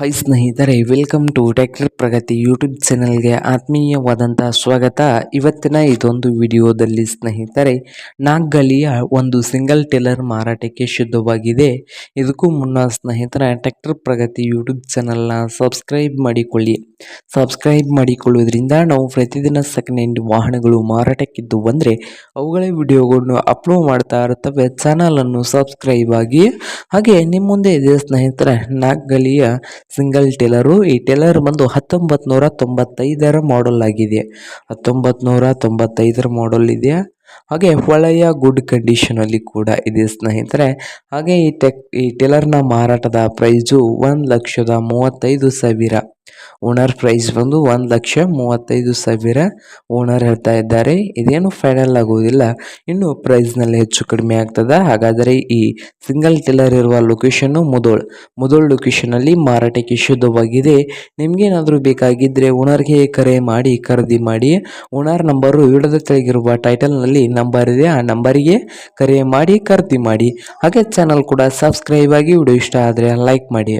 High ಸ್ನೇಹಿತರೆ welcome to tractor Pragati YouTube ಚಾನಲ್ಗೆ ಆತ್ಮೀಯವಾದಂಥ ಸ್ವಾಗತ. ಇವತ್ತಿನ ಇದೊಂದು ವಿಡಿಯೋದಲ್ಲಿ ಸ್ನೇಹಿತರೆ ನಾಗ್ಗಲಿಯ ಒಂದು ಸಿಂಗಲ್ ಟೇಲರ್ ಮಾರಾಟಕ್ಕೆ ಶುದ್ಧವಾಗಿದೆ. ಇದಕ್ಕೂ ಮುನ್ನ ಸ್ನೇಹಿತರೆ ಟೆಕ್ಟರ್ ಪ್ರಗತಿ ಯೂಟ್ಯೂಬ್ ಚಾನಲ್ನ ಸಬ್ಸ್ಕ್ರೈಬ್ ಮಾಡಿಕೊಳ್ಳಿ. ಸಬ್ಸ್ಕ್ರೈಬ್ ಮಾಡಿಕೊಳ್ಳುವುದರಿಂದ ನಾವು ಪ್ರತಿದಿನ ಸೆಕೆಂಡ್ ಹ್ಯಾಂಡ್ ವಾಹನಗಳು ಮಾರಾಟಕ್ಕಿದ್ದು ಬಂದರೆ, ಅವುಗಳ ವಿಡಿಯೋಗಳನ್ನು ಅಪ್ಲೋಡ್ ಮಾಡ್ತಾ ಇರುತ್ತವೆ. ಚಾನಲನ್ನು ಸಬ್ಸ್ಕ್ರೈಬ್ ಆಗಿ. ಹಾಗೆ ನಿಮ್ಮ ಮುಂದೆ ಇದೆ ಸ್ನೇಹಿತರೆ ನಾಗ್ಗಲಿಯ ಸಿಂಗಲ್ ಟೇಲರು, ಈ ಟೇಲರ್ ಬಂದು ಹತ್ತೊಂಬತ್ತು ನೂರ ತೊಂಬತ್ತೈದರ ಮಾಡೆಲ್ ಆಗಿದೆ. ಹತ್ತೊಂಬತ್ತು ನೂರ ತೊಂಬತ್ತೈದರ ಮಾಡೆಲ್ ಇದೆ. ಹಾಗೆ ಒಳ್ಳೆಯ ಗುಡ್ ಕಂಡೀಷನಲ್ಲಿ ಕೂಡ ಇದೆ ಸ್ನೇಹಿತರೆ. ಹಾಗೆ ಈ ಟೆಕ್ ಈ ಟೇಲರ್ನ ಮಾರಾಟದ ಪ್ರೈಸು ಒಂದು ಲಕ್ಷದ ಮೂವತ್ತೈದು ಸಾವಿರ. ಓನರ್ ಪ್ರೈಸ್ ಬಂದು ಒಂದು ಲಕ್ಷ ಮೂವತ್ತೈದು ಸಾವಿರ ಓನರ್ ಹೇಳ್ತಾ ಇದ್ದಾರೆ. ಇದೇನು ಫೈನಲ್ ಆಗುವುದಿಲ್ಲ ಇನ್ನು ಪ್ರೈಸ್ನಲ್ಲಿ ಹೆಚ್ಚು ಕಡಿಮೆ ಆಗ್ತದೆ. ಹಾಗಾದರೆ ಈ ಸಿಂಗಲ್ ಟಿಲ್ಲರ್ ಇರುವ ಲೊಕೇಶನ್ನು ಮುದೋಳ್ ಮುದೋಳ್ ಲೊಕೇಶನಲ್ಲಿ ಮಾರಾಟಕ್ಕೆ ಶುದ್ಧವಾಗಿದೆ. ನಿಮಗೇನಾದರೂ ಬೇಕಾಗಿದ್ದರೆ ಓನರ್ಗೆ ಕರೆ ಮಾಡಿ, ಖರೀದಿ ಮಾಡಿ. ಓನರ್ ನಂಬರು ವಿಡಿಯೋದ ತೆಳಗಿರುವ ಟೈಟಲ್ನಲ್ಲಿ ನಂಬರ್ ಇದೆ. ಆ ನಂಬರಿಗೆ ಕರೆ ಮಾಡಿ, ಖರೀದಿ ಮಾಡಿ. ಹಾಗೆ ಚಾನಲ್ ಕೂಡ ಸಬ್ಸ್ಕ್ರೈಬ್ ಆಗಿ ವಿಡಿಯೋ ಇಷ್ಟ ಆದರೆ ಲೈಕ್ ಮಾಡಿ.